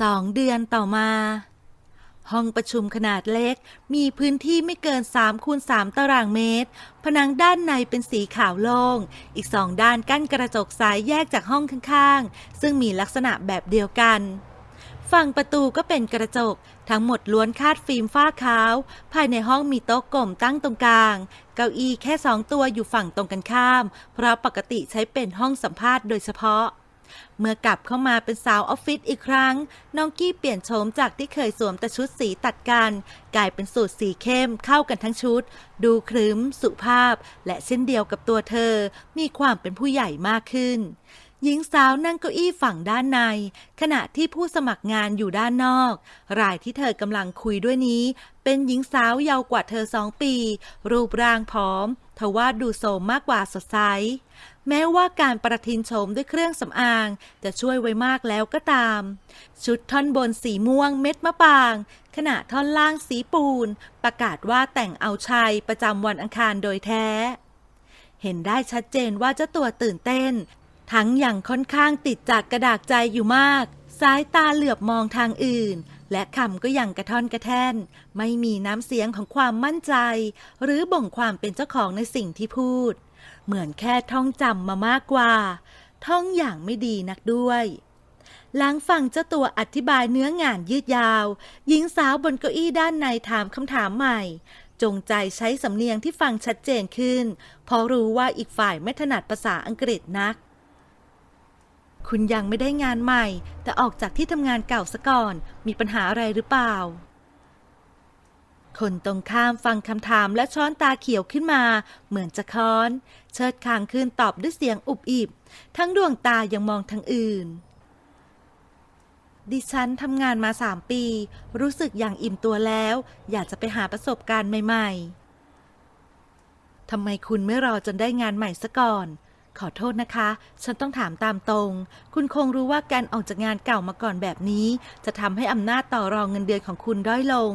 สองเดือนต่อมา ห้องประชุมขนาดเล็ก มีพื้นที่ไม่เกิน3คูณ3ตารางเมตร ผนังด้านในเป็นสีขาวโล่ง อีกสองด้านกั้นกระจกใสแยกจากห้องข้างๆ ซึ่งมีลักษณะแบบเดียวกันฝั่งประตูก็เป็นกระจก ทั้งหมดล้วนคาดฟิล์มฝ้าขาว ภายในห้องมีโต๊ะกลมตั้งตรงกลาง เก้าอี้แค่สองตัวอยู่ฝั่งตรงกันข้าม เพราะปกติใช้เป็นห้องสัมภาษณ์โดยเฉพาะ เมื่อกลับเข้ามาเป็นสาวออฟฟิศอีกครั้ง น้องกี้เปลี่ยนโฉมจากที่เคยสวมแต่ชุดสีตัดกัน กลายเป็นสูทสีเข้มเข้ากันทั้งชุด ดูครึ้ม สุภาพ และเช่นเดียวกับตัวเธอ มีความเป็นผู้ใหญ่มากขึ้น หญิงสาวนั่งเก้าอี้ฝั่งด้านใน ขณะที่ผู้สมัครงานอยู่ด้านนอก รายที่เธอกำลังคุยด้วยนี้ เป็นหญิงสาวเยาว์กว่าเธอสองปี รูปร่างผอมทว่าดูโสมมากกว่าสดใสแม้ว่าการประทินโฉมด้วยเครื่องสำอาง จะช่วยไว้มากแล้วก็ตาม ชุดท่อนบนสีม่วงเม็ดมะปาง ขณะท่อนล่างสีปูน ประกาศว่าแต่งเอาชัยประจำวันอังคารโดยแท้ เห็นได้ชัดเจนว่าเจ้าตัวตื่นเต้น ทั้งอย่างค่อนข้างติดจากกระดากใจอยู่มาก สายตาเหลือบมองทางอื่น และคำก็ย่างกระท่อนกระแท่น ไม่มีน้ำเสียงของความมั่นใจ หรือบ่งความเป็นเจ้าของในสิ่งที่พูด เหมือนแค่ท่องจำมามากกว่า ท่องอย่างไม่ดีนักด้วยหลังฟังเจ้าตัวอธิบายเนื้องานยืดยาว หญิงสาวบนเก้าอี้ด้านในถามคำถามใหม่ จงใจใช้สำเนียงที่ฟังชัดเจนขึ้น เพราะรู้ว่าอีกฝ่ายไม่ถนัดภาษาอังกฤษนัก คุณยังไม่ได้งานใหม่ แต่ออกจากที่ทำงานเก่าซะก่อน มีปัญหาอะไรหรือเปล่า คนตรงข้ามฟังคำถามและช้อนตาเขียวขึ้นมา เหมือนจะค้อน เชิดคางขึ้นตอบด้วยเสียงอุบอิบ ทั้งดวงตายังมองทางอื่น ดิฉันทำงานมาสามปี รู้สึกอย่างอิ่มตัวแล้ว อยากจะไปหาประสบการณ์ใหม่ ๆทำไมคุณไม่รอจนได้งานใหม่ซะก่อน ขอโทษนะคะ ฉันต้องถามตามตรง คุณคงรู้ว่าการออกจากงานเก่ามาก่อนแบบนี้ จะทำให้อำนาจต่อรองเงินเดือนของคุณด้อยลง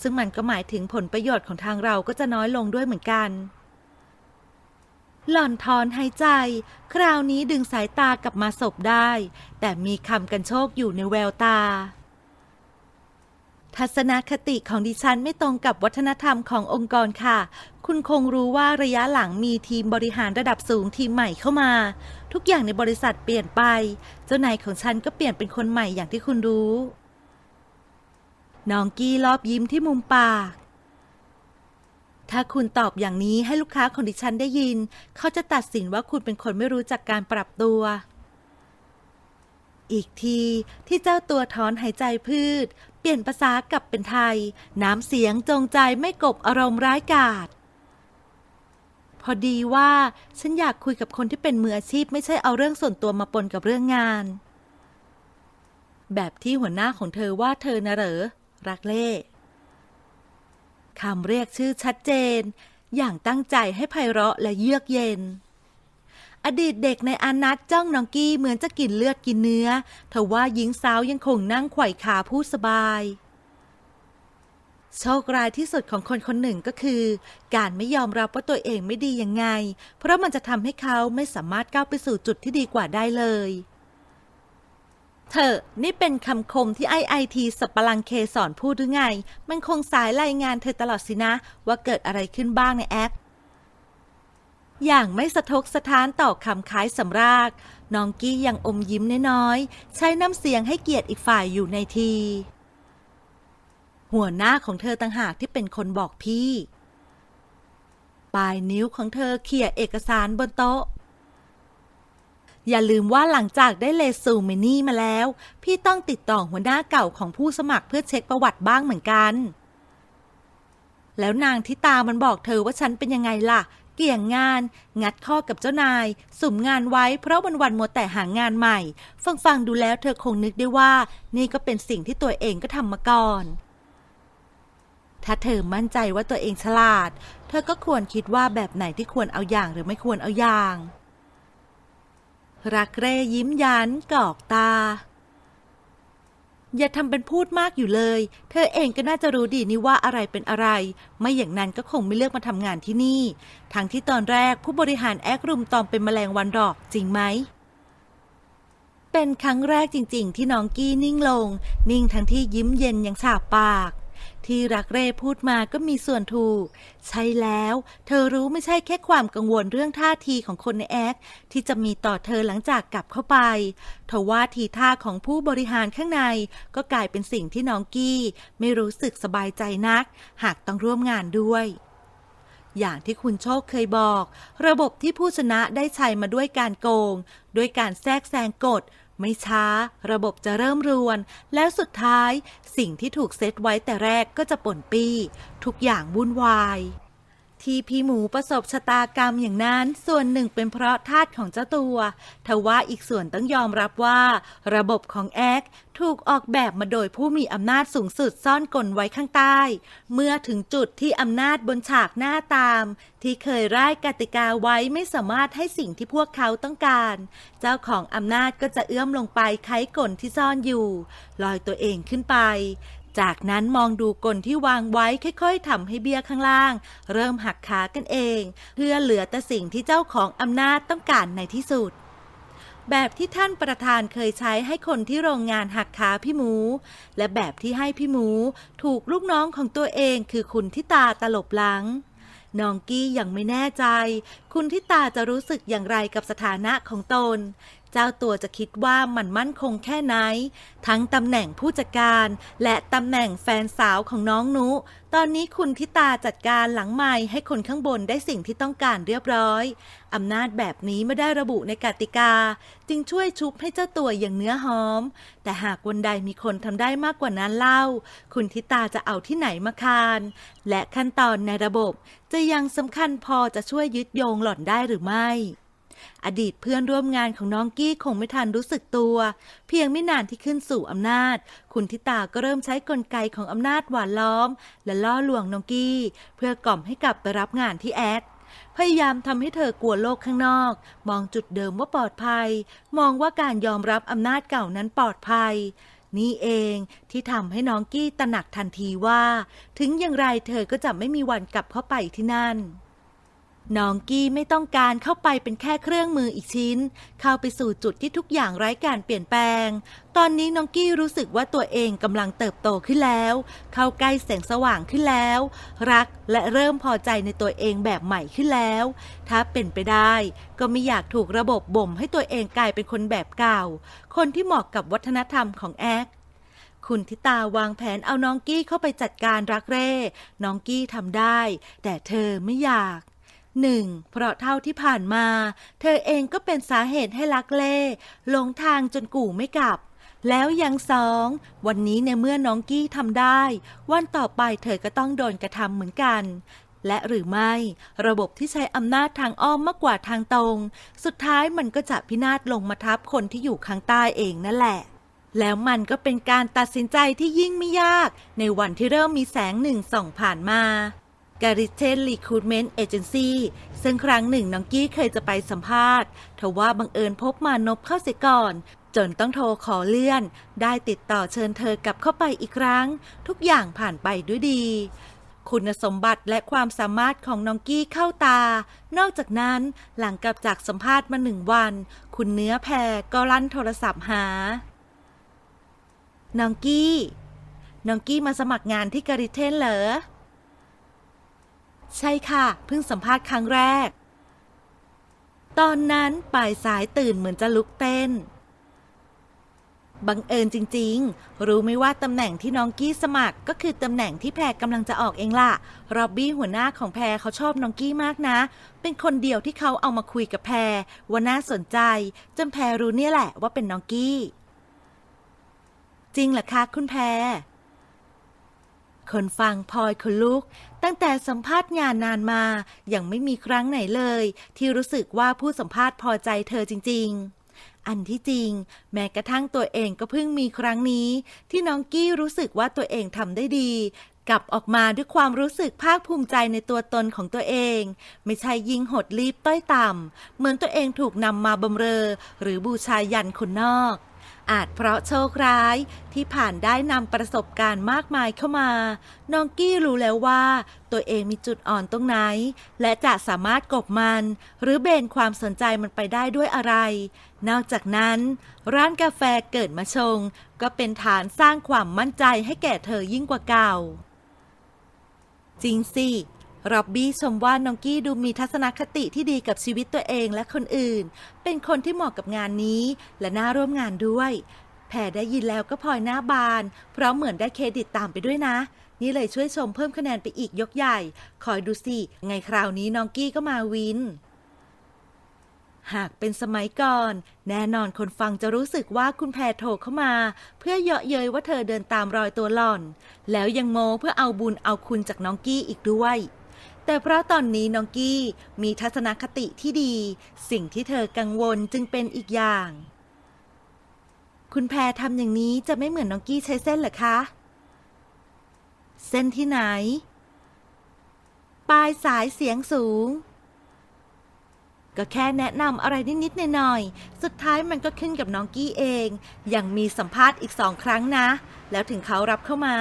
ซึ่งมันก็หมายถึงผลประโยชน์ของทางเราก็จะน้อยลงด้วยเหมือนกัน หล่อนถอนหายใจ คราวนี้ดึงสายตากลับมาสบได้ แต่มีคำกันโชคอยู่ในแววตา ทัศนคติของดิฉันไม่ตรงกับวัฒนธรรมขององค์กรค่ะ คุณคงรู้ว่าระยะหลังมีทีมบริหารระดับสูงทีมใหม่เข้ามา ทุกอย่างในบริษัทเปลี่ยนไป เจ้านายของฉันก็เปลี่ยนเป็นคนใหม่อย่างที่คุณรู้ น้องกี้รอบยิ้มที่มุมปาก ถ้าคุณตอบอย่างนี้ให้ลูกค้าของดิฉันได้ยิน เขาจะตัดสินว่าคุณเป็นคนไม่รู้จักการปรับตัวอีกทีที่เจ้าตัวถอนหายใจพืช เปลี่ยนภาษากลับเป็นไทย น้ำเสียงจงใจไม่กบอารมณ์ร้ายกาจพอดีว่าฉันอยากคุยกับคนที่เป็นมืออาชีพไม่ใช่เอาเรื่องส่วนตัวมาปนกับเรื่องงาน แบบที่หัวหน้าของเธอว่าเธอนะเหรอ รักเล่คำเรียกชื่อชัดเจน อย่างตั้งใจให้ไพเราะและเยือกเย็น อดีตเด็กในอานัตจ้องน้องกี้เหมือนจะกินเลือดกินเนื้อทว่าหญิงสาวยังคงนั่งไขว่ขาพูดสบายโชคร้ายที่สุดของคนคนหนึ่งก็คือ การไม่ยอมรับว่าตัวเองไม่ดียังไง เพราะมันจะทำให้เขาไม่สามารถก้าวไปสู่จุดที่ดีกว่าได้เลย เธอ นี่เป็นคำคมที่ไอไอทีสับปลังเคสอนพูดหรือไง มันคงสายรายงานเธอตลอดสินะ ว่าเกิดอะไรขึ้นบ้างในแอป อย่างไม่สะทกสะท้านต่อคำคล้ายสำรากน้องกี้ยังอมยิ้มน้อยๆ ใช้น้ำเสียงให้เกียรติอีกฝ่ายอยู่ในที หัวหน้าของเธอต่างหากที่เป็นคนบอกพี่ ปลายนิ้วของเธอเขี่ยเอกสารบนโต๊ะ อย่าลืมว่าหลังจากได้เลซูเมนี่มาแล้ว พี่ต้องติดต่อหัวหน้าเก่าของผู้สมัครเพื่อเช็คประวัติบ้างเหมือนกัน แล้วนางทิตามันบอกเธอว่าฉันเป็นยังไงล่ะ เกี่ยงงาน งัดข้อกับเจ้านาย สุ่มงานไว้เพราะวันวันมัวแต่หางานใหม่ ฟังฟังดูแล้วเธอคงนึกได้ว่า นี่ก็เป็นสิ่งที่ตัวเองก็ทำมาก่อน ถ้าเธอมั่นใจว่าตัวเองฉลาด เธอก็ควรคิดว่าแบบไหนที่ควรเอาอย่างหรือไม่ควรเอาอย่าง รักเร่ยิ้มยันกอกตา อย่าทำเป็นพูดมากอยู่เลย เธอเองก็น่าจะรู้ดีนี่ว่าอะไรเป็นอะไร ไม่อย่างนั้นก็คงไม่เลือกมาทำงานที่นี่ ทั้งที่ตอนแรกผู้บริหารแอครุมตอมเป็นแมลงวันหรอกจริงไหม เป็นครั้งแรกจริง ๆ ที่น้องกี้นิ่งลง นิ่งทั้งที่ยิ้มเย็นยังฉาบปาก ที่รักเร่พูดมาก็มีส่วนถูก ใช่แล้ว เธอรู้ไม่ใช่แค่ความกังวลเรื่องท่าทีของคนในแอคที่จะมีต่อเธอหลังจากกลับเข้าไปทว่าทีท่าของผู้บริหารข้างใน ก็กลายเป็นสิ่งที่น้องกี้ ไม่รู้สึกสบายใจนัก หากต้องร่วมงานด้วยอย่างที่คุณโชคเคยบอก ระบบที่ผู้ชนะได้ใช้มาด้วยการโกง ด้วยการแทรกแซงกฎ ไม่ช้า ระบบจะเริ่มรวน แล้วสุดท้าย สิ่งที่ถูกเซตไว้แต่แรกก็จะป่นปี้ ทุกอย่างวุ่นวาย ที่พี่หมูประสบชะตากรรมอย่างนั้น ส่วนหนึ่งเป็นเพราะทาสของเจ้าตัว ทว่าอีกส่วนต้องยอมรับว่า ระบบของแอคถูกออกแบบมาโดยผู้มีอำนาจสูงสุดซ่อนกลไว้ข้างใต้ เมื่อถึงจุดที่อำนาจบนฉากหน้าตาม ที่เคยร่ายกติกาไว้ไม่สามารถให้สิ่งที่พวกเขาต้องการ เจ้าของอำนาจก็จะเอื้อมลงไปไขกลที่ซ่อนอยู่ ลอยตัวเองขึ้นไป จากนั้นมองดูกลที่วางไว้ค่อยๆทำให้เบี้ยข้างล่าง เริ่มหักขากันเอง เพื่อเหลือแต่สิ่งที่เจ้าของอำนาจต้องการในที่สุด แบบที่ท่านประธานเคยใช้ให้คนที่โรงงานหักขาพี่หมู และแบบที่ให้พี่หมู ถูกลูกน้องของตัวเองคือคุณทิตาตลบหลังน้องกี้ยังไม่แน่ใจ คุณทิตาจะรู้สึกอย่างไรกับสถานะของตน เจ้าตัวจะคิดว่ามันมั่นคงแค่ไหน ทั้งตำแหน่งผู้จัดการ และตำแหน่งแฟนสาวของน้องนุ ตอนนี้คุณทิตาจัดการหลังไม้ให้คนข้างบนได้สิ่งที่ต้องการเรียบร้อย อำนาจแบบนี้ไม่ได้ระบุในกติกา จึงช่วยชุบให้เจ้าตัวอย่างเนื้อหอม แต่หากวันใดมีคนทำได้มากกว่านั้นเล่า คุณทิตาจะเอาที่ไหนมาคาน และขั้นตอนในระบบจะยังสำคัญพอจะช่วยยึดโยงหล่อนได้หรือไม่ อดีตเพื่อนร่วมงานของน้องกี้คงไม่ทันรู้สึกตัว เพียงไม่นานที่ขึ้นสู่อำนาจ คุณทิตาก็เริ่มใช้กลไกของอำนาจหวานล้อม และล่อลวงน้องกี้ เพื่อกล่อมให้กลับไปรับงานที่แอดพยายามทำให้เธอกลัวโลกข้างนอก มองจุดเดิมว่าปลอดภัย มองว่าการยอมรับอำนาจเก่านั้นปลอดภัย นี่เองที่ทำให้น้องกี้ตระหนักทันทีว่า ถึงอย่างไรเธอก็จะไม่มีวันกลับเข้าไปที่นั่น น้องกี้ไม่ต้องการเข้าไปเป็นแค่เครื่องมืออีกชิ้น เข้าไปสู่จุดที่ทุกอย่างไร้การเปลี่ยนแปลง ตอนนี้น้องกี้รู้สึกว่าตัวเองกำลังเติบโตขึ้นแล้ว เข้าใกล้แสงสว่างขึ้นแล้ว รักและเริ่มพอใจในตัวเองแบบใหม่ขึ้นแล้ว ถ้าเป็นไปได้ ก็ไม่อยากถูกระบบบ่มให้ตัวเองกลายเป็นคนแบบเก่า คนที่เหมาะกับวัฒนธรรมของแอคคุณทิตาวางแผนเอาน้องกี้เข้าไปจัดการรักเร่ น้องกี้ทำได้ แต่เธอไม่อยาก หนึ่งเพราะเท่าที่ผ่านมา เธอเองก็เป็นสาเหตุให้ลักเล่หลงทางจนกู่ไม่กลับ แล้วยังสองวันนี้ในเมื่อน้องกี้ทำได้ วันต่อไปเธอก็ต้องโดนกระทำเหมือนกัน และหรือไม่ ระบบที่ใช้อำนาจทางอ้อมมากกว่าทางตรง สุดท้ายมันก็จะพินาศลงมาทับคนที่อยู่ข้างใต้เองนั่นแหละแล้วมันก็เป็นการตัดสินใจที่ยิ่งไม่ยาก ในวันที่เริ่มมีแสงหนึ่งส่องผ่านมา g a r i t e n Recruitment Agency ซึ่งครั้งหนึ่งน้องกี้เคยจะไปสัมภาษณ์ทว่าบังเอิญพบมานพเข้าเสียก่อน จนต้องโทรขอเลื่อน ได้ติดต่อเชิญเธอกลับเข้าไปอีกครั้ง ทุกอย่างผ่านไปด้วยดี คุณสมบัติและความสามารถของน้องกี้เข้าตา นอกจากนั้นหลังกลับจากสัมภาษณ์มาหนึ่งวัน คุณเนื้อแพรก็ลั่นโทรศัพท์หา น้องกี้ น้องกี้มาสมัครงานที่การิเทนเหรอ ใช่ค่ะ เพิ่งสัมภาษณ์ครั้งแรก ตอนนั้นปลายสายตื่นเหมือนจะลุกเต้น บังเอิญจริง ๆ รู้ไหมว่าตำแหน่งที่น้องกี้สมัครก็คือตำแหน่งที่แพรกำลังจะออกเองล่ะรอบบี้หัวหน้าของแพรเขาชอบน้องกี้มากนะ เป็นคนเดียวที่เขาเอามาคุยกับแพรว่าน่าสนใจ จนแพรรู้เนี่ยแหละว่าเป็นน้องกี้ จริงเหรอคะคุณแพร คนฟังพลอยคนลุก ตั้งแต่สัมภาษณ์งานนานมายังไม่มีครั้งไหนเลย ที่รู้สึกว่าผู้สัมภาษณ์พอใจเธอจริง ๆ อันที่จริง แม้กระทั่งตัวเองก็เพิ่งมีครั้งนี้ ที่น้องกี้รู้สึกว่าตัวเองทำได้ดีกลับออกมาด้วยความรู้สึกภาคภูมิใจในตัวตนของตัวเอง ไม่ใช่ยิงหดรีบต้อยต่ำเหมือนตัวเองถูกนำมาบำเรอ หรือบูชายันคนนอก อาจเพราะโชคร้ายที่ผ่านได้นำประสบการณ์มากมายเข้ามา น้องกี้รู้แล้วว่า ตัวเองมีจุดอ่อนตรงไหน และจะสามารถกบมัน หรือเบนความสนใจมันไปได้ด้วยอะไร นอกจากนั้น ร้านกาแฟเกิดมาชง ก็เป็นฐานสร้างความมั่นใจให้แก่เธอยิ่งกว่าเก่า จริงสิ ร็อบบี้ชมว่าน้องกี้ดูมีทัศนคติที่ดีกับชีวิตตัวเองและคนอื่น เป็นคนที่เหมาะกับงานนี้ และน่าร่วมงานด้วย แพรได้ยินแล้วก็พลอยหน้าบาน เพราะเหมือนได้เครดิตตามไปด้วยนะ นี่เลยช่วยชมเพิ่มคะแนนไปอีกยกใหญ่ คอยดูสิ ไงคราวนี้น้องกี้ก็มาวิน หากเป็นสมัยก่อน แน่นอนคนฟังจะรู้สึกว่าคุณแพรโทรเข้ามา เพื่อเยาะเย้ยว่าเธอเดินตามรอยตัวหล่อน แล้วยังโมเพื่อเอาบุญเอาคุณจากน้องกี้อีกด้วย แต่เพราะตอนนี้น้องกี้มีทัศนคติที่ดี สิ่งที่เธอกังวลจึงเป็นอีกอย่าง คุณแพรทำอย่างนี้จะไม่เหมือนน้องกี้ใช้เส้นเหรอคะ เส้นที่ไหน ปลายสายเสียงสูง ก็แค่แนะนำอะไรนิดๆหน่อยๆสุดท้ายมันก็ขึ้นกับน้องกี้เอง ยังมีสัมภาษณ์อีกสองครั้งนะ แล้วถึงเขารับเข้ามา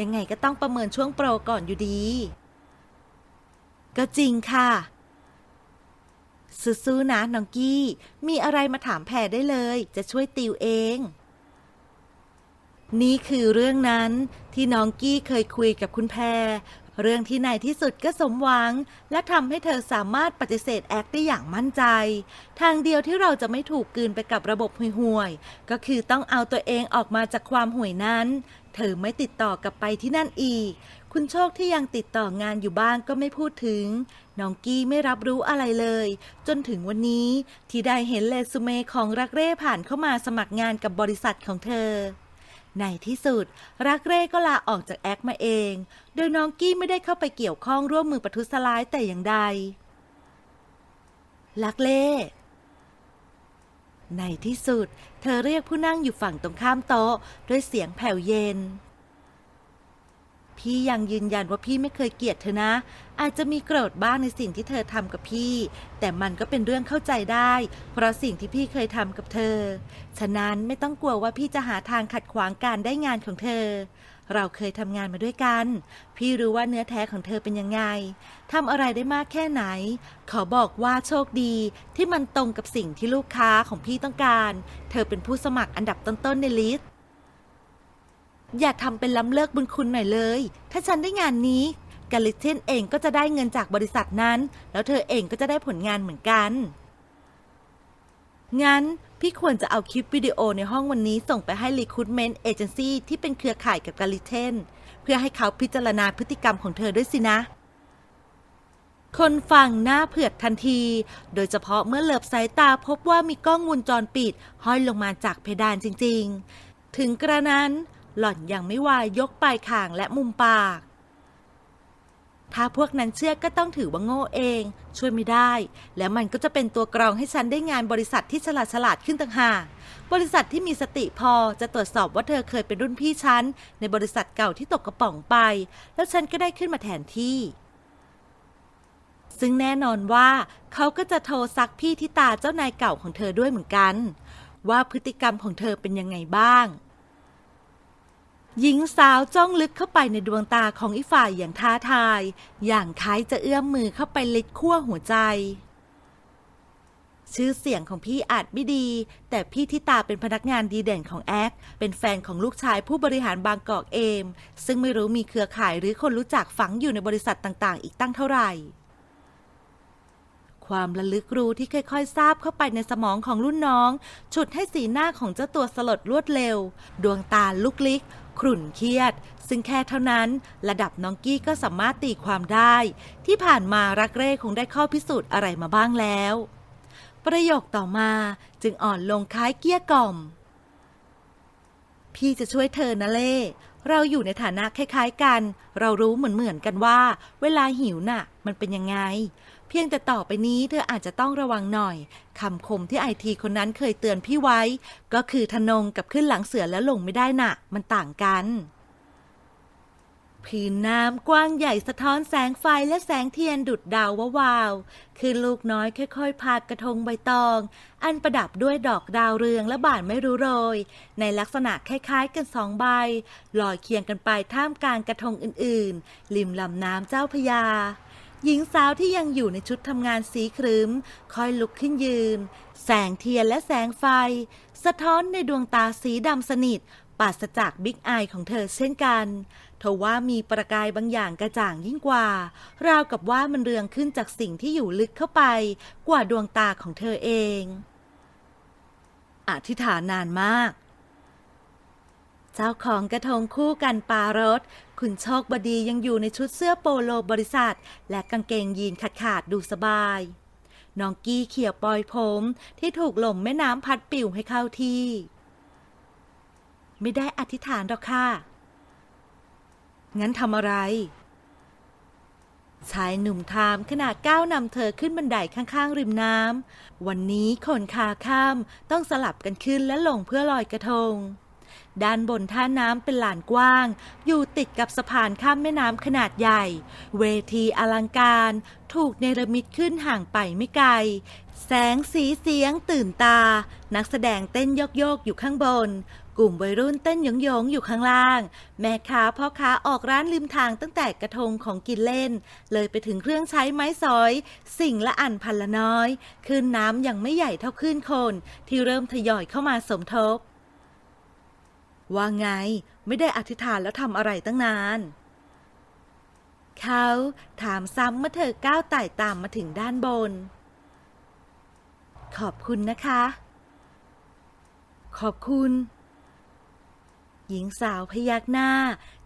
ยังไงก็ต้องประเมินช่วงโปรก่อนอยู่ดี ก็จริงค่ะสู้ๆนะน้องกี้ มีอะไรมาถามแพรได้เลย จะช่วยติวเอง นี่คือเรื่องนั้นที่น้องกี้เคยคุยกับคุณแพร เรื่องที่ในที่สุดก็สมหวัง และทำให้เธอสามารถปฏิเสธแอคได้อย่างมั่นใจ ทางเดียวที่เราจะไม่ถูกกลืนไปกับระบบห่วยๆ ก็คือต้องเอาตัวเองออกมาจากความห่วยนั้น เธอไม่ติดต่อกลับไปที่นั่นอีก คุณโชคที่ยังติดต่องานอยู่บ้างก็ไม่พูดถึง น้องกี้ไม่รับรู้อะไรเลย จนถึงวันนี้ที่ได้เห็นเรซูเม่ของรักเร่ผ่านเข้ามาสมัครงานกับบริษัทของเธอ ในที่สุด รักเร่ก็ลาออกจากแอคมาเอง โดยน้องกี้ไม่ได้เข้าไปเกี่ยวข้องร่วมมือประทุษร้ายแต่อย่างใดลักเล่ในที่สุด เธอเรียกผู้นั่งอยู่ฝั่งตรงข้ามโต๊ะ ด้วยเสียงแผ่วเย็น พี่ยังยืนยันว่าพี่ไม่เคยเกลียดเธอนะ อาจจะมีโกรธบ้างในสิ่งที่เธอทำกับพี่ แต่มันก็เป็นเรื่องเข้าใจได้ เพราะสิ่งที่พี่เคยทำกับเธอ ฉะนั้นไม่ต้องกลัวว่าพี่จะหาทางขัดขวางการได้งานของเธอ เราเคยทำงานมาด้วยกัน พี่รู้ว่าเนื้อแท้ของเธอเป็นยังไงทำอะไรได้มากแค่ไหน ขอบอกว่าโชคดีที่มันตรงกับสิ่งที่ลูกค้าของพี่ต้องการ เธอเป็นผู้สมัครอันดับต้นๆในลิสต์ อย่าทำเป็นล้ำเลิกบุญคุณหน่อยเลย ถ้าฉันได้งานนี้กาลิเทนเองก็จะได้เงินจากบริษัทนั้น แล้วเธอเองก็จะได้ผลงานเหมือนกัน งั้น พี่ควรจะเอาคลิปวิดีโอในห้องวันนี้ส่งไปให้ Recruitment Agency ที่เป็นเครือข่ายกับกาลิเทน เพื่อให้เขาพิจารณาพฤติกรรมของเธอด้วยสินะ คนฟังหน้าเผือกทันที โดยเฉพาะเมื่อเหลือบสายตาพบว่ามีกล้องวงจรปิด ห้อยลงมาจากเพดานจริง ๆ ถึงกระนั้น หล่อนยังไม่วายยกปลายข่างและมุมปาก ถ้าพวกนั้นเชื่อก็ต้องถือว่าโง่เอง ช่วยไม่ได้ แล้วมันก็จะเป็นตัวกรองให้ฉันได้งานบริษัทที่ฉลาดฉลาดขึ้นต่างหากบริษัทที่มีสติพอจะตรวจสอบว่าเธอเคยเป็นรุ่นพี่ฉัน ในบริษัทเก่าที่ตกกระป๋องไป แล้วฉันก็ได้ขึ้นมาแทนที่ซึ่งแน่นอนว่าเขาก็จะโทรซักพี่ที่ตาเจ้านายเก่าของเธอด้วยเหมือนกัน ว่าพฤติกรรมของเธอเป็นยังไงบ้าง หญิงสาวจ้องลึกเข้าไปในดวงตาของอีฝ่ายอย่างท้าทาย อย่างคล้ายจะเอื้อมมือเข้าไปลิดขั้วหัวใจ ชื่อเสียงของพี่อาจไม่ดี แต่พี่ที่ตาเป็นพนักงานดีเด่นของแอค เป็นแฟนของลูกชายผู้บริหารบางกอกเอม ซึ่งไม่รู้มีเครือข่ายหรือคนรู้จักฝังอยู่ในบริษัทต่างๆ อีกตั้งเท่าไหร่ ความระลึกรู้ที่ค่อยๆ ทราบเข้าไปในสมองของรุ่นน้อง ฉุดให้สีหน้าของเจ้าตัวสลดรวดเร็ว ดวงตาลุกลิก ขรุ่นเครียด ซึ่งแค่เท่านั้น ระดับน้องกี้ก็สามารถตีความได้ ที่ผ่านมารักเร่คงได้ข้อพิสูจน์อะไรมาบ้างแล้ว ประโยคต่อมาจึงอ่อนลงคล้ายเกี้ยกล่อม พี่จะช่วยเธอนะเล่เราอยู่ในฐานะคล้าย ๆ กัน เรารู้เหมือนๆกันว่า เวลาหิวน่ะ มันเป็นยังไง เพียงแต่ต่อไปนี้เธออาจจะต้องระวังหน่อยคำคมที่ไอทีคนนั้นเคยเตือนพี่ไว้ ก็คือทนงกับขึ้นหลังเสือแล้วลงไม่ได้น่ะ มันต่างกันผืนน้ำกว้างใหญ่สะท้อนแสงไฟและแสงเทียนดุดดาววาวๆคือลูกน้อยค่อยๆ พากระทงใบตอง อันประดับด้วยดอกดาวเรืองและบานไม่รู้โรย ในลักษณะคล้ายๆ กันสองใบ ลอยเคียงกันไปท่ามกลางกระทงอื่นๆ ริมลำน้ำเจ้าพยา หญิงสาวที่ยังอยู่ในชุดทำงานสีครึ้มค่อยลุกขึ้นยืน แสงเทียนและแสงไฟ สะท้อนในดวงตาสีดำสนิทปราศจากบิ๊กอายของเธอเช่นกันทว่ามีประกายบางอย่างกระจ่างยิ่งกว่า ราวกับว่ามันเรืองขึ้นจากสิ่งที่อยู่ลึกเข้าไป กว่าดวงตาของเธอเอง อธิษฐานนานมาก เจ้าของกระทงคู่กันปารถ คุณโชคบดียังอยู่ในชุดเสื้อโปโลบริษัท และกางเกงยีนขาดขาดๆดูสบาย น้องกี้เขี่ยปลอยผมที่ถูกลมแม่น้ำพัดปิวให้เข้าที่ ไม่ได้อธิษฐานหรอกค่ะ งั้นทำอะไร ชายหนุ่มถามขณะก้าวนำเธอขึ้นบันไดข้างๆ ริมน้ำ วันนี้คนขาข้ามต้องสลับกันขึ้นและลงเพื่อลอยกระทง ด้านบนท่าน้ำเป็นลานกว้าง อยู่ติดกับสะพานข้ามแม่น้ำขนาดใหญ่ เวทีอลังการ ถูกเนรมิตขึ้นห่างไปไม่ไกล แสงสีเสียงตื่นตา นักแสดงเต้นโยกโยกๆอยู่ข้างบน กลุ่มวัยรุ่นเต้นหยงยงๆอยู่ข้างล่าง แม่ค้าพ่อค้าออกร้านริมทางตั้งแต่กระทงของกินเล่น เลยไปถึงเครื่องใช้ไม้สอย สิ่งละอันพันละน้อยคลื่นน้ำยังไม่ใหญ่เท่าคลื่นคน ที่เริ่มทยอยเข้ามาสมทบ ว่าไงไม่ได้อธิษฐานแล้วทำอะไรตั้งนาน เขาถามซ้ำเมื่อเธอก้าวไต่ตามมาถึงด้านบน ขอบคุณนะคะ ขอบคุณ หญิงสาวพยักหน้า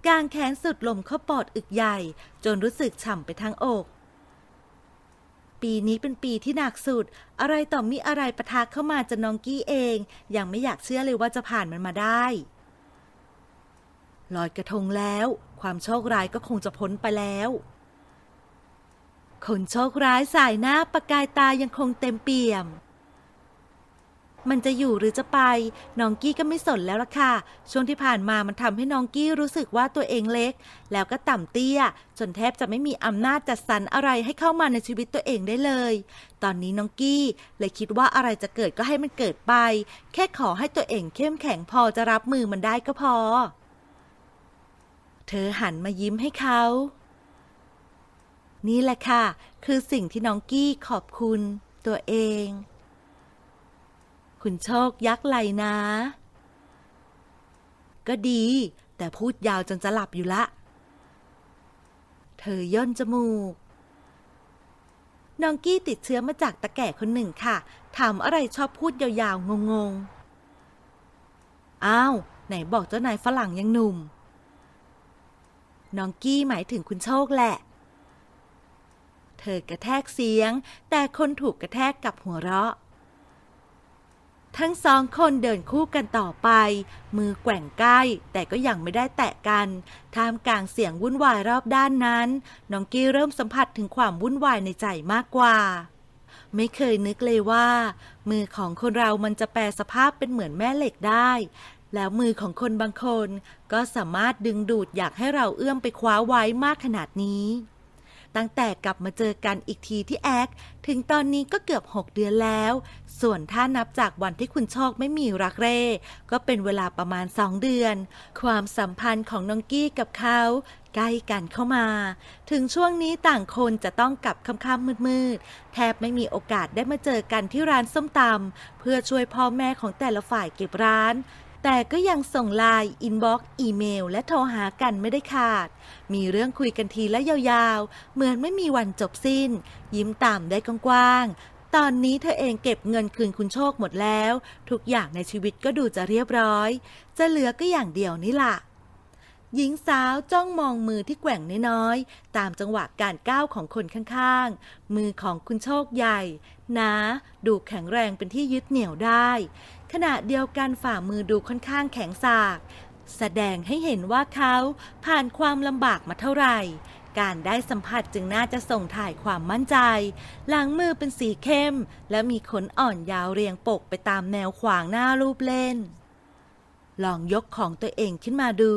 กางแขนสุดลมเข้าปอดอึกใหญ่ จนรู้สึกฉ่ำไปทั้งอก ปีนี้เป็นปีที่หนักสุด อะไรต่อมีอะไรประทะเข้ามาจะน้องกี้เอง ยังไม่อยากเชื่อเลยว่าจะผ่านมันมาได้ ลอยกระทงแล้ว ความโชคร้ายก็คงจะพ้นไปแล้ว คนโชคร้ายสายหน้าประกายตายังคงเต็มเปี่ยม มันจะอยู่หรือจะไป น้องกี้ก็ไม่สนแล้วล่ะค่ะ ช่วงที่ผ่านมามันทำให้น้องกี้รู้สึกว่าตัวเองเล็ก แล้วก็ต่ำเตี้ย จนแทบจะไม่มีอำนาจจัดสรรอะไรให้เข้ามาในชีวิตตัวเองได้เลย ตอนนี้น้องกี้เลยคิดว่าอะไรจะเกิดก็ให้มันเกิดไป แค่ขอให้ตัวเองเข้มแข็งพอจะรับมือมันได้ก็พอ เธอหันมายิ้มให้เขา นี่แหละค่ะ คือสิ่งที่น้องกี้ขอบคุณตัวเอง คุณโชคยักไหลนะ ก็ดี แต่พูดยาวจนจะหลับอยู่ละ เธอย่นจมูก น้องกี้ติดเชื้อมาจากตะแก่คนหนึ่งค่ะ ถามอะไรชอบพูดยาวๆ งงๆ อ้าว ไหนบอกเจ้านายฝรั่งยังหนุ่ม น้องกี้หมายถึงคุณโชคแหละ เธอกระแทกเสียง แต่คนถูกกระแทกกับหัวเราะ ทั้งสองคนเดินคู่กันต่อไป มือแกว่งใกล้ แต่ก็ยังไม่ได้แตะกัน ท่ามกลางเสียงวุ่นวายรอบด้านนั้น น้องกี้เริ่มสัมผัสถึงความวุ่นวายในใจมากกว่าไม่เคยนึกเลยว่า มือของคนเรามันจะแปลสภาพเป็นเหมือนแม่เหล็กได้ แล้วมือของคนบางคน ก็สามารถดึงดูดอยากให้เราเอื้อมไปคว้าไว้มากขนาดนี้ ตั้งแต่กลับมาเจอกันอีกทีที่แอค ถึงตอนนี้ก็เกือบ 6 เดือนแล้ว ส่วนถ้านับจากวันที่คุณโชคไม่มีรักเร่ ก็เป็นเวลาประมาณ 2 เดือน ความสัมพันธ์ของน้องกี้กับเขาใกล้กันเข้ามา ถึงช่วงนี้ต่างคนจะต้องกลับค่ำๆมืดๆ แทบไม่มีโอกาสได้มาเจอกันที่ร้านส้มตำเพื่อช่วยพ่อแม่ของแต่ละฝ่ายเก็บร้าน แต่ก็ยังส่งไลน์อินบ็อกซ์อีเมล และโทรหากันไม่ได้ขาด มีเรื่องคุยกันทีละยาวๆ เหมือนไม่มีวันจบสิ้น ยิ้มตามได้กว้างๆ ตอนนี้เธอเองเก็บเงินคืนคุณโชคหมดแล้ว ทุกอย่างในชีวิตก็ดูจะเรียบร้อย จะเหลือก็อย่างเดียวนี่ล่ะหญิงสาวจ้องมองมือที่แกว่งน้อยๆ ตามจังหวะการก้าวของคนข้างๆ มือของคุณโชคใหญ่ นาดูแข็งแรงเป็นที่ยึดเหนี่ยวได้ ขณะเดียวกันฝ่ามือดูค่อนข้างแข็งสาก แสดงให้เห็นว่าเขาผ่านความลำบากมาเท่าไหร่ การได้สัมผัสจึงน่าจะส่งถ่ายความมั่นใจ หลังมือเป็นสีเข้ม และมีขนอ่อนยาวเรียงปกไปตามแนวขวางหน้ารูปเล่น ลองยกของตัวเองขึ้นมาดู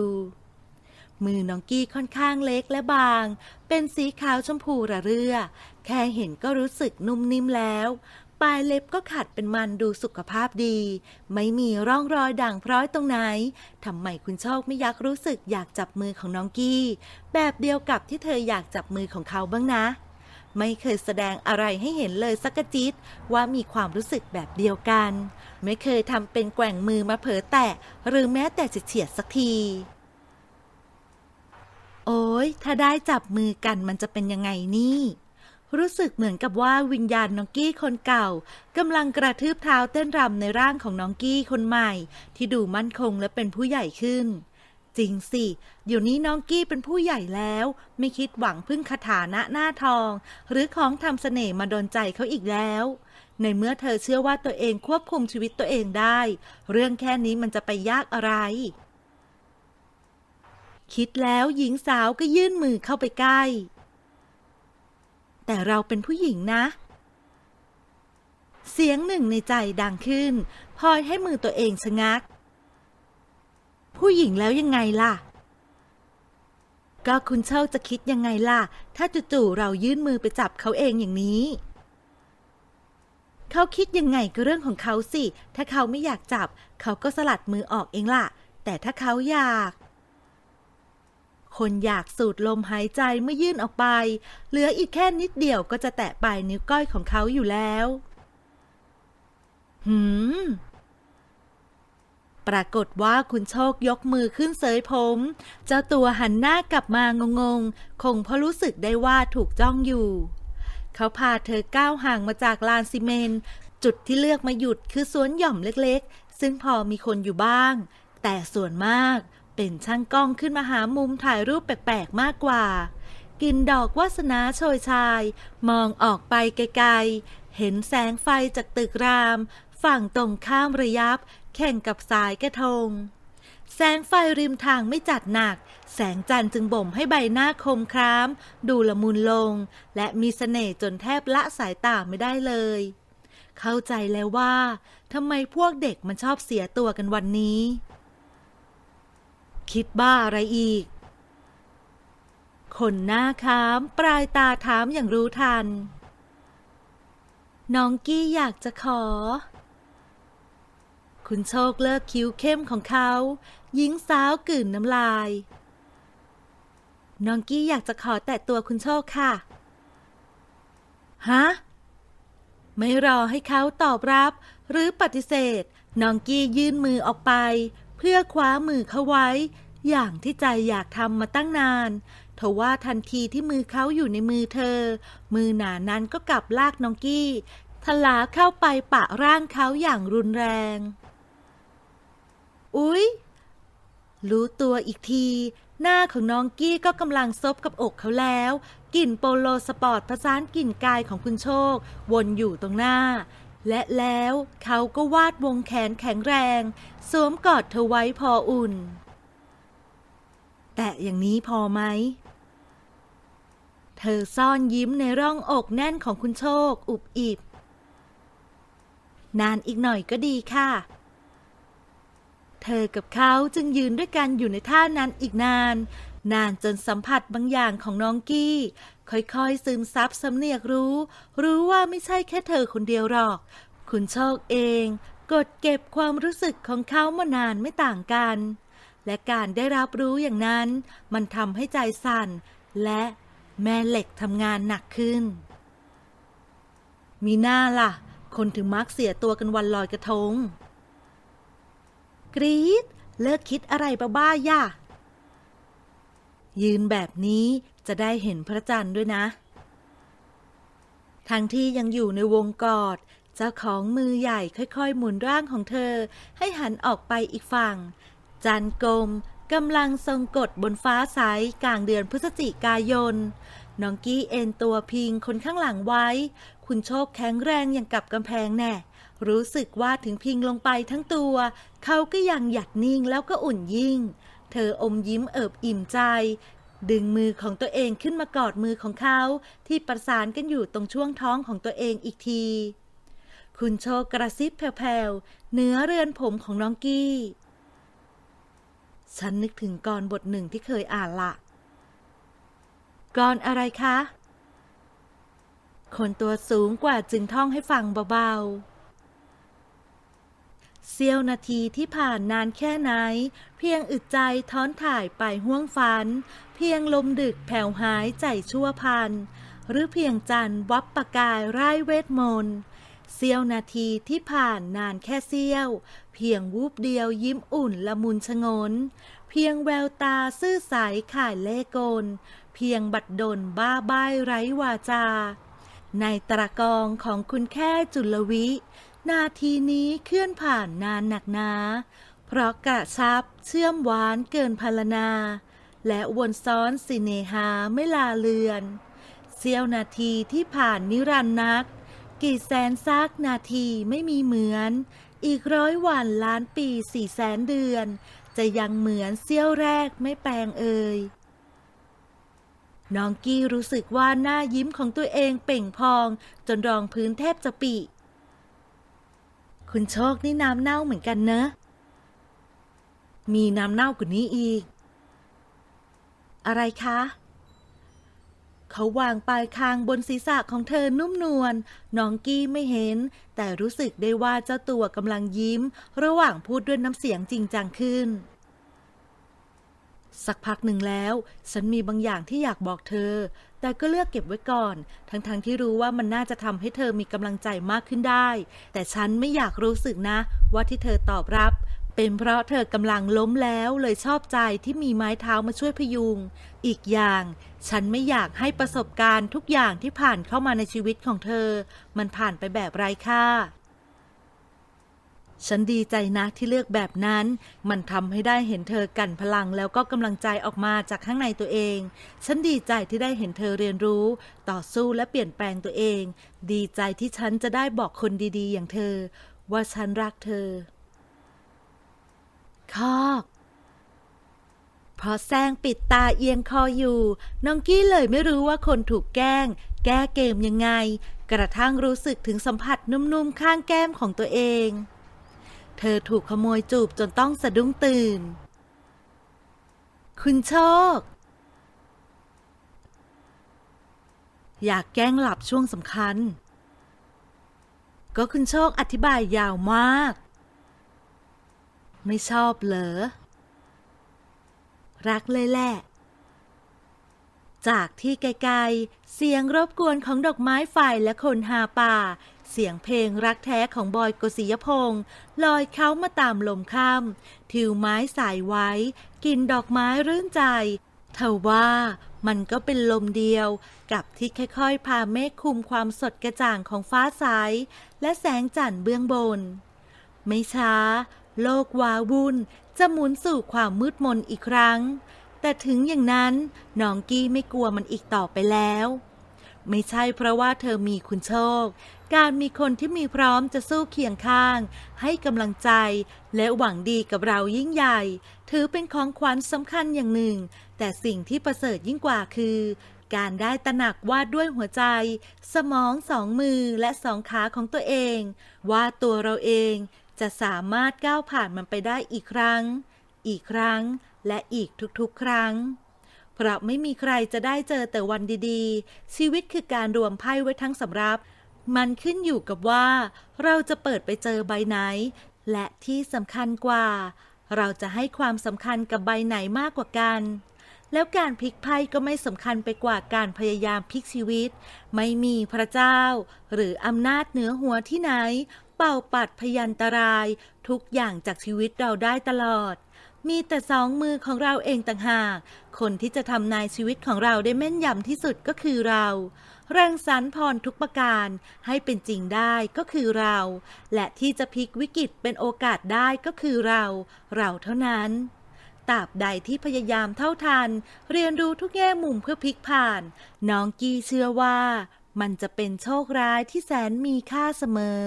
มือน้องกี้ค่อนข้างเล็กและบาง เป็นสีขาวชมพูระเรื่อ แค่เห็นก็รู้สึกนุ่มนิ่มแล้ว ปลายเล็บก็ขัดเป็นมันดูสุขภาพดี ไม่มีร่องรอยด่างพร้อยตรงไหนทำไมคุณโชคไม่ยักรู้สึกอยากจับมือของน้องกี้ แบบเดียวกับที่เธออยากจับมือของเขาบ้างนะ ไม่เคยแสดงอะไรให้เห็นเลยสักจิตว่ามีความรู้สึกแบบเดียวกัน ไม่เคยทำเป็นแกว่งมือมาเผลอแตะหรือแม้แต่จะเฉียดสักที โอ้ยถ้าได้จับมือกันมันจะเป็นยังไงนี่ รู้สึกเหมือนกับว่าวิญญาณน้องกี้คนเก่ากำลังกระทืบเท้าเต้นรำในร่างของน้องกี้คนใหม่ ที่ดูมั่นคงและเป็นผู้ใหญ่ขึ้น จริงสิ เดี๋ยวนี้น้องกี้เป็นผู้ใหญ่แล้ว ไม่คิดหวังพึ่งคาถานะหน้าทอง หรือของทำเสน่ห์มาโดนใจเขาอีกแล้วในเมื่อเธอเชื่อว่าตัวเองควบคุมชีวิตตัวเองได้ เรื่องแค่นี้มันจะไปยากอะไร คิดแล้วหญิงสาวก็ยื่นมือเข้าไปใกล้ แต่เราเป็นผู้หญิงนะ เสียงหนึ่งในใจดังขึ้นพลอยให้มือตัวเองชะงัก ผู้หญิงแล้วยังไงล่ะ ก็คุณเช่าจะคิดยังไงล่ะ ถ้าจู่ๆเรายื่นมือไปจับเขาเองอย่างนี้เขาคิดยังไงก็เรื่องของเขาสิ ถ้าเขาไม่อยากจับ เขาก็สลัดมือออกเองล่ะ แต่ถ้าเขาอยาก คนอยากสูดลมหายใจเมื่อยื่นออกไป เหลืออีกแค่นิดเดียวก็จะแตะปลายนิ้วก้อยของเขาอยู่แล้ว หืม ปรากฏว่าคุณโชคยกมือขึ้นเสยผม เจ้าตัวหันหน้ากลับมางงๆคงเพราะรู้สึกได้ว่าถูกจ้องอยู่ เขาพาเธอก้าวห่างมาจากลานซีเมนจุดที่เลือกมาหยุดคือสวนหย่อมเล็กๆ ซึ่งพอมีคนอยู่บ้าง แต่ส่วนมาก เป็นช่างกล้องขึ้นมาหามุมถ่ายรูปแปลกๆมากกว่า กินดอกวาสนาโชยชาย มองออกไปไกลๆ เห็นแสงไฟจากตึกราม ฝั่งตรงข้ามระยับ แข่งกับสายกระทง แสงไฟริมทางไม่จัดหนัก แสงจันทร์จึงบ่มให้ใบหน้าคมคล้าม ดูละมุนลง และมีเสน่ห์จนแทบละสายตาไม่ได้เลย เข้าใจแล้วว่าทำไมพวกเด็กมันชอบเสียตัวกันวันนี้ คิดบ้าอะไรอีก คนหน้าค้ามปลายตาถามอย่างรู้ทัน น้องกี้อยากจะขอ คุณโชคเลิกคิ้วเข้มของเขาหญิงสาวกลืนน้ำลาย น้องกี้อยากจะขอแตะตัวคุณโชคค่ะ ฮะ ไม่รอให้เขาตอบรับ หรือปฏิเสธ น้องกี้ยื่นมือออกไป เพื่อคว้ามือเขาไว้ อย่างที่ใจอยากทำมาตั้งนานทว่าทันทีที่มือเขาอยู่ในมือเธอ มือหนานั้นก็กลับลากน้องกี้ทลาเข้าไปปะร่างเขาอย่างรุนแรง อุ๊ย รู้ตัวอีกที หน้าของน้องกี้ก็กำลังซบกับอกเขาแล้ว กลิ่นโปโลสปอร์ตผสานกลิ่นกายของคุณโชค วนอยู่ตรงหน้า และแล้วเขาก็วาดวงแขนแข็งแรง สวมกอดเธอไว้พออุ่น แต่อย่างนี้พอไหม เธอซ่อนยิ้มในร่องอกแน่นของคุณโชค อุบอิบ นานอีกหน่อยก็ดีค่ะ เธอกับเขาจึงยืนด้วยกันอยู่ในท่านั้นอีกนาน นานจนสัมผัสบางอย่างของน้องกี้ ค่อยๆ ซึมซับสำเนียกรู้ รู้ว่าไม่ใช่แค่เธอคนเดียวหรอก คุณโชคเอง กดเก็บความรู้สึกของเขามานานไม่ต่างกัน และการได้รับรู้อย่างนั้น มันทำให้ใจสั่น และแม่เหล็กทำงานหนักขึ้น มีหน้าล่ะ คนถึงมักเสียตัวกันวันลอยกระทง กรี๊ดเลิกคิดอะไรบ้าๆย่ะ ยืนแบบนี้จะได้เห็นพระจันทร์ด้วยนะ ทั้งที่ยังอยู่ในวงกอด เจ้าของมือใหญ่ค่อยๆ หมุนร่างของเธอ ให้หันออกไปอีกฝั่ง จันทร์กลมกำลังทรงกฎบนฟ้าใสกลางเดือนพฤศจิกายน น้องกี้เอ็นตัวพิงคนข้างหลังไว้ คุณโชคแข็งแรงอย่างกับกำแพงแน่ รู้สึกว่าถึงพิงลงไปทั้งตัว เขาก็ยังหยัดนิ่งแล้วก็อุ่นยิ่ง เธออมยิ้มเอิบอิ่มใจ ดึงมือของตัวเองขึ้นมากอดมือของเขา ที่ประสานกันอยู่ตรงช่วงท้องของตัวเองอีกที คุณโชคกระซิบแผ่วๆเหนือเรือนผมของน้องกี้ ฉันนึกถึงกรบทหนึ่งที่เคยอ่านละกรอะไรคะ คนตัวสูงกว่าจึงท่องให้ฟังเบาๆ เสี้ยวนาทีที่ผ่านนานแค่ไหน เพียงอึดใจท้อนถ่ายไปห้วงฝัน เพียงลมดึกแผ่วหายใจชั่วพัน หรือเพียงจันทร์วับประกายไร้เวทมนต์ เสี้ยวนาทีที่ผ่านนานแค่เสี้ยว เพียงวูบเดียวยิ้มอุ่นละมุนชงน เพียงแววตาซื่อใสข่ายเล่กล เพียงบัดดลบ้าใบ้ไร้วาจา ในตรากองของคุณแค่จุลวิ นาทีนี้เคลื่อนผ่านนานหนักหนาเพราะกระชับเชื่อมหวานเกินพรรณนา และวนซ้อนสิเนหาไม่ลาเลือนเสี้ยวนาทีที่ผ่านนิรันดร์นัก กี่แสนซักนาทีไม่มีเหมือน อีกร้อยวันล้านปีสี่แสนเดือน จะยังเหมือนเสี้ยวแรกไม่แปลงเอ่ยน้องกี้รู้สึกว่าหน้ายิ้มของตัวเองเป่งพอง จนรองพื้นแทบจะปิคุณโชคนี่น้ำเน่าเหมือนกันเนอะ มีน้ำเน่ากว่านี้อีก อะไรคะ เขาวางปลายคางบนศีรษะของเธอนุ่มนวล น้องกี้ไม่เห็น แต่รู้สึกได้ว่าเจ้าตัวกำลังยิ้ม ระหว่างพูดด้วยน้ำเสียงจริงจังขึ้น สักพักหนึ่งแล้ว ฉันมีบางอย่างที่อยากบอกเธอ แต่ก็เลือกเก็บไว้ก่อน ทั้งๆทที่รู้ว่ามันน่าจะทำให้เธอมีกำลังใจมากขึ้นได้ แต่ฉันไม่อยากรู้สึกนะ ว่าที่เธอตอบรับ เป็นเพราะเธอกำลังล้มแล้วเลยชอบใจที่มีไม้เท้ามาช่วยพยุง อีกอย่าง ฉันไม่อยากให้ประสบการณ์ทุกอย่างที่ผ่านเข้ามาในชีวิตของเธอ มันผ่านไปแบบไร้ค่า ฉันดีใจนะที่เลือกแบบนั้น มันทำให้ได้เห็นเธอกันพลังแล้วก็กำลังใจออกมาจากข้างในตัวเอง ฉันดีใจที่ได้เห็นเธอเรียนรู้ ต่อสู้และเปลี่ยนแปลงตัวเอง ดีใจที่ฉันจะได้บอกคนดีๆ อย่างเธอ ว่าฉันรักเธอ คอกเพราะแซงปิดตาเอียงคออยู่ น้องกี้เลยไม่รู้ว่าคนถูกแกล้ง แก้เกมยังไง กระทั่งรู้สึกถึงสัมผัสนุ่มๆข้างแก้มของตัวเอง เธอถูกขโมยจูบจนต้องสะดุ้งตื่น คุณโชค อยากแกล้งหลับช่วงสำคัญ ก็คุณโชคอธิบายยาวมาก ไม่ชอบเหรอ รักเลยแหละ จากที่ไกลๆ เสียงรบกวนของดอกไม้ไฟและคนหาป่า เสียงเพลงรักแท้ของบอยกศิยพงศ์ลอยเข้ามาตามลมข้ามทิวไม้สายไว้ กินดอกไม้รื่นใจเทว่ามันก็เป็นลมเดียวกับที่ค่อยๆ พาเมฆคุมความสดกระจ่างของฟ้าใสและแสงจันทร์เบื้องบน ไม่ช้า โลกวาวุ่นจะหมุนสู่ความมืดมนอีกครั้ง แต่ถึงอย่างนั้นน้องกี้ไม่กลัวมันอีกต่อไปแล้ว ไม่ใช่เพราะว่าเธอมีคุณโชค การมีคนที่มีพร้อมจะสู้เคียงข้าง ให้กำลังใจและหวังดีกับเรายิ่งใหญ่ ถือเป็นของขวัญสำคัญอย่างหนึ่ง แต่สิ่งที่ประเสริฐยิ่งกว่าคือ การได้ตระหนักว่าด้วยหัวใจ สมองสองมือและสองขาของตัวเอง ว่าตัวเราเอง จะสามารถก้าวผ่านมันไปได้อีกครั้ง อีกครั้ง และอีกทุกๆ ครั้ง เพราะไม่มีใครจะได้เจอแต่วันดีๆ ชีวิตคือการรวมไพ่ไว้ทั้งสำรับ มันขึ้นอยู่กับว่า เราจะเปิดไปเจอใบไหน และที่สำคัญกว่า เราจะให้ความสำคัญกับใบไหนมากกว่ากันแล้วการพลิกไพ่ก็ไม่สำคัญไปกว่าการพยายามพลิกชีวิต ไม่มีพระเจ้า หรืออำนาจเหนือหัวที่ไหน ป่าปัดพยันตราย ทุกอย่างจากชีวิตเราได้ตลอด มีแต่สองมือของเราเองต่างหาก คนที่จะทำนายชีวิตของเราได้แม่นยำที่สุดก็คือเรารังสรรค์พรทุกประการให้เป็นจริงได้ก็คือเรา และที่จะพลิกวิกฤตเป็นโอกาสได้ก็คือเรา เราเท่านั้นตราบใดที่พยายามเท่าทัน เรียนรู้ทุกแง่มุมเพื่อพลิกผ่าน น้องกีเชื่อว่า มันจะเป็นโชคร้ายที่แสนมีค่าเสมอ